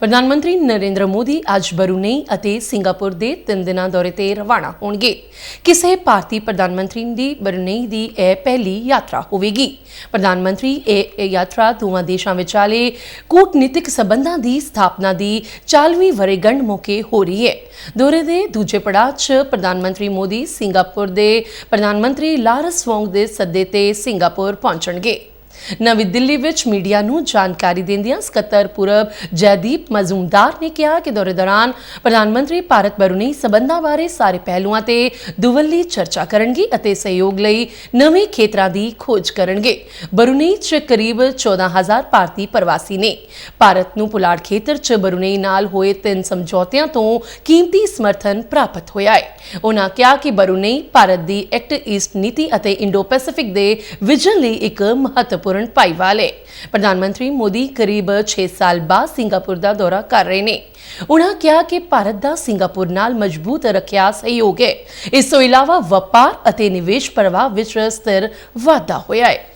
ਪ੍ਰਧਾਨ ਮੰਤਰੀ ਨਰਿੰਦਰ ਮੋਦੀ ਅੱਜ ਬਰੂਨੇਈ ਅਤੇ ਸਿੰਗਾਪੁਰ ਦੇ ਤਿੰਨ ਦਿਨਾਂ ਦੌਰੇ ਤੇ ਰਵਾਨਾ ਹੋਣਗੇ। ਕਿਸੇ ਭਾਰਤੀ ਪ੍ਰਧਾਨ ਮੰਤਰੀ ਦੀ ਬਰੂਨੇਈ ਦੀ ਇਹ ਪਹਿਲੀ ਯਾਤਰਾ ਹੋਵੇਗੀ। ਪ੍ਰਧਾਨ ਮੰਤਰੀ ਇਹ ਇਹ ਯਾਤਰਾ ਦੋਵਾਂ ਦੇਸ਼ਾਂ ਵਿਚਾਲੇ ਕੂਟਨੀਤਿਕ ਸਬੰਧਾਂ ਦੀ ਸਥਾਪਨਾ ਦੀ 40ਵੀਂ ਵਰ੍ਹੇਗੰਢ ਮੌਕੇ ਹੋ ਰਹੀ ਹੈ। ਦੌਰੇ ਦੇ ਦੂਜੇ ਪੜਾਅ 'ਚ ਪ੍ਰਧਾਨ ਮੰਤਰੀ ਮੋਦੀ ਸਿੰਗਾਪੁਰ ਦੇ ਪ੍ਰਧਾਨ ਮੰਤਰੀ ਲਾਰਸ ਵੋਂਗ ਦੇ ਸੱਦੇ ਤੇ ਸਿੰਗਾਪੁਰ ਪਹੁੰਚਣਗੇ। ਨਵੀਂ ਦਿੱਲੀ ਵਿੱਚ ਮੀਡੀਆ ਨੂੰ ਜਾਣਕਾਰੀ ਦਿੰਦਿਆਂ ਸਕੱਤਰ ਪੂਰਬ ਜੈਦੀਪ ਮਜ਼ੂਮਦਾਰ ਨੇ ਕਿਹਾ ਕਿ ਦੌਰੇ ਦੌਰਾਨ ਪ੍ਰਧਾਨ ਮੰਤਰੀ ਭਾਰਤ ਬਰੂਨੀ ਸਬੰਧਾਂ ਬਾਰੇ ਸਾਰੇ ਪਹਿਲੂਆਂ ਤੇ ਦੁਵੱਲੀ ਚਰਚਾ ਕਰਨਗੇ ਅਤੇ ਸਹਿਯੋਗ ਲਈ ਨਵੇਂ ਖੇਤਰਾਂ ਦੀ ਖੋਜ ਕਰਨਗੇ। ਬਰੂਨੀ 'ਚ ਕਰੀਬ 14000 ਭਾਰਤੀ ਪ੍ਰਵਾਸੀ ਨੇ। ਭਾਰਤ ਨੂੰ ਪੁਲਾੜ ਖੇਤਰ 'ਚ ਬਰੂਨੇਈ ਨਾਲ ਹੋਏ ਤਿੰਨ ਸਮਝੌਤਿਆਂ ਤੋਂ ਕੀਮਤੀ ਸਮਰਥਨ ਪ੍ਰਾਪਤ ਹੋਇਆ ਹੈ। ਉਹਨਾਂ ਕਿਹਾ ਕਿ ਬਰੂਨੇਈ ਭਾਰਤ ਦੀ ਐਕਟ ਈਸਟ ਨੀਤੀ ਅਤੇ ਇੰਡੋ ਪੈਸੀਫਿਕ ਦੇ ਵਿਜ਼ਨ ਲਈ ਇੱਕ ਮਹੱਤਵਪੂਰਨ ਭਾਈਵਾਲ ਹੈ ਪ੍ਰਧਾਨ ਮੰਤਰੀ ਮੋਦੀ ਕਰੀਬ 6 ਸਾਲ ਬਾਅਦ ਸਿੰਗਾਪੁਰ ਦਾ ਦੌਰਾ ਕਰ ਰਹੇ ਨੇ। ਉਹਨਾਂ ਕਿਹਾ ਕਿ ਭਾਰਤ ਦਾ ਸਿੰਗਾਪੁਰ ਨਾਲ ਮਜ਼ਬੂਤ ਰੱਖਿਆ ਸਹਿਯੋਗ ਹੈ। ਇਸ ਤੋਂ ਇਲਾਵਾ ਵਪਾਰ ਅਤੇ ਨਿਵੇਸ਼ ਪ੍ਰਵਾਹ ਵਿੱਚ ਸਥਿਰ ਵਾਧਾ ਹੋਇਆ ਹੈ।